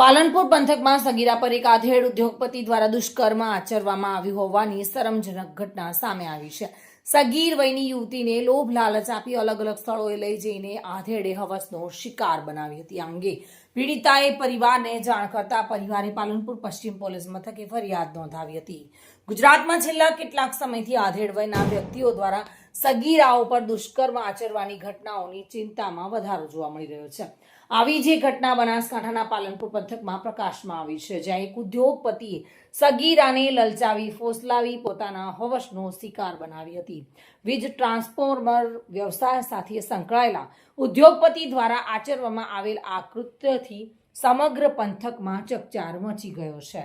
પાલનપુર પંથકમાં સગીરા પર એક આધેડ ઉદ્યોગપતિ દ્વારા દુષ્કર્મ આચરવામાં આવ્યું હોવાની શરમજનક ઘટના સામે આવી છે. સગીર વયની યુવતીને લોભ લાલચ આપી અલગ અલગ સ્થળોએ લઈ જઈને આધેડે હવસનો શિકાર બનાવી હતી અંગે. પીડિતાએ પરિવારને જાણ કરતા પરિવારે પાલનપુર પશ્ચિમ પોલીસ મથકે ફરિયાદ નોંધાવી હતી. ગુજરાતમાં છેલ્લા કેટલાક સમયથી આધેડ વયના વ્યક્તિઓ દ્વારા સગીરાઓ પર દુષ્કર્મ આચરવાની ઘટનાઓની ચિંતામાં વધારો જોવા મળી રહ્યો છે. આવી જે ઘટના બનાસકાંઠાના પાલનપુર પંથકમાં પ્રકાશમાં આવી છે, જ્યાં એક ઉદ્યોગપતિએ સગીરાને લલચાવી, ફોસલાવી પોતાના હવસનો શિકાર બનાવી હતી. વીજ ટ્રાન્સફોર્મર વ્યવસાય સાથે સંકળાયેલા ઉદ્યોગપતિ દ્વારા આચરવામાં આવેલ આ કૃત્યથી સમગ્ર પંથકમાં ચકચાર મચી ગયો છે.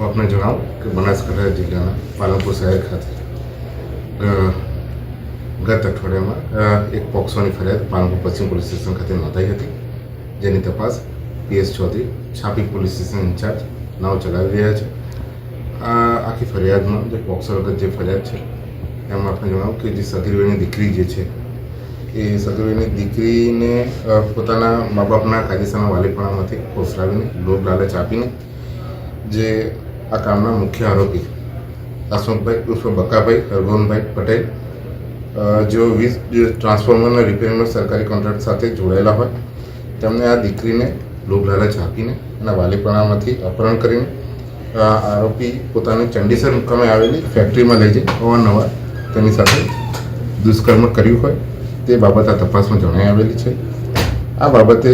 આપને જણાવું કે બનાસકાંઠા જિલ્લાના પાલનપુર શહેર ખાતે ગત અઠવાડિયામાં એક પોક્સોની ફરિયાદ પાલનપુર પશ્ચિમ પોલીસ સ્ટેશન ખાતે નોંધાઈ હતી, જેની તપાસ પીએસ ચૌધરી છાપી પોલીસ સ્ટેશન ઇન્ચાર્જ નાવ ચલાવી રહ્યા છે. આ આખી ફરિયાદમાં જે પોક્સો વગર જે ફરિયાદ છે, એમાં આપણે જણાવું કે જે સગીરભાઈની દીકરી જે છે, એ સગીરભાઈની દીકરીને પોતાના મા બાપના કાયદેસરના વાલીપણામાંથી ફોસલાવીને લોભ લાલચ આપીને, જે આ કામના મુખ્ય આરોપી હસમુખભાઈ ઉર્ફ બકાભાઈ હરગોનભાઈ પટેલ જેઓ વીજ ટ્રાન્સફોર્મરના રિપેરિંગનો સરકારી કોન્ટ્રાક્ટ સાથે જોડાયેલા હોય, તેમને આ દીકરીને લોભ લાલચ આપીને એના વાલીપણામાંથી અપહરણ કરીને આરોપી પોતાની ચંડીસર મુકામે આવેલી ફેક્ટરીમાં લઈ જઈ અવારનવાર તેની સાથે દુષ્કર્મ કર્યું હોય, તે બાબત આ તપાસમાં જણાઈ આવેલી છે. આ બાબતે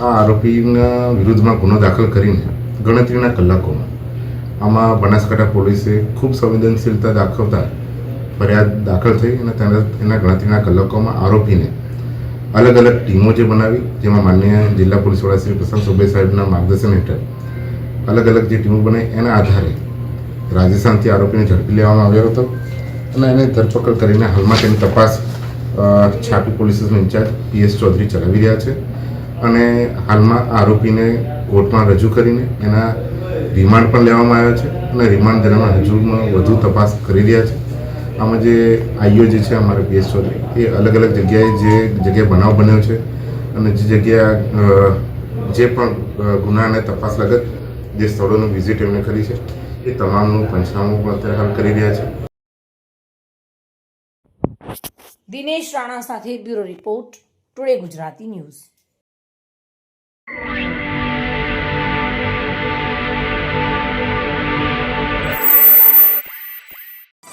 આ આરોપીના વિરુદ્ધમાં ગુનો દાખલ કરીને ગણતરીના કલાકોમાં આમાં બનાસકાંઠા પોલીસે ખૂબ સંવેદનશીલતા દાખવતા ફરિયાદ દાખલ થઈ અને તેના એના ગણતરીના કલાકોમાં આરોપીને અલગ અલગ ટીમો જે બનાવી, જેમાં માન્ય જિલ્લા પોલીસ વડા શ્રી પ્રશાંત સુબે સાહેબના માર્ગદર્શન હેઠળ અલગ અલગ જે ટીમો બનાવી એના આધારે રાજસ્થાનથી આરોપીને ઝડપી લેવામાં આવ્યો હતો અને એને ધરપકડ કરીને હાલમાં તેની તપાસ Chhapi police station in charge PS Chaudhary ચલાવી રહ્યા છે અને હાલમાં આરોપીને કોર્ટમાં રજૂ કરીને એના રિમાન્ડ પણ લેવામાં આવ્યા છે અને રિમાન્ડ દરમિયાન હજુ વધુ તપાસ કરી રહ્યા છે. આમાં જે આઈઓ જે છે, અમારે પીએસઓની એ અલગ અલગ જગ્યાએ જે જગ્યાએ બનાવ બન્યો છે અને જે જગ્યા જે પણ ગુના અને તપાસ લગત જે સ્થળોનું વિઝિટ એમણે કરી છે, એ તમામનું પંચનામું પણ અત્યારે હાલ કરી રહ્યા છે. દિનેશ રાણા સાથે bureau report, today Gujarati news.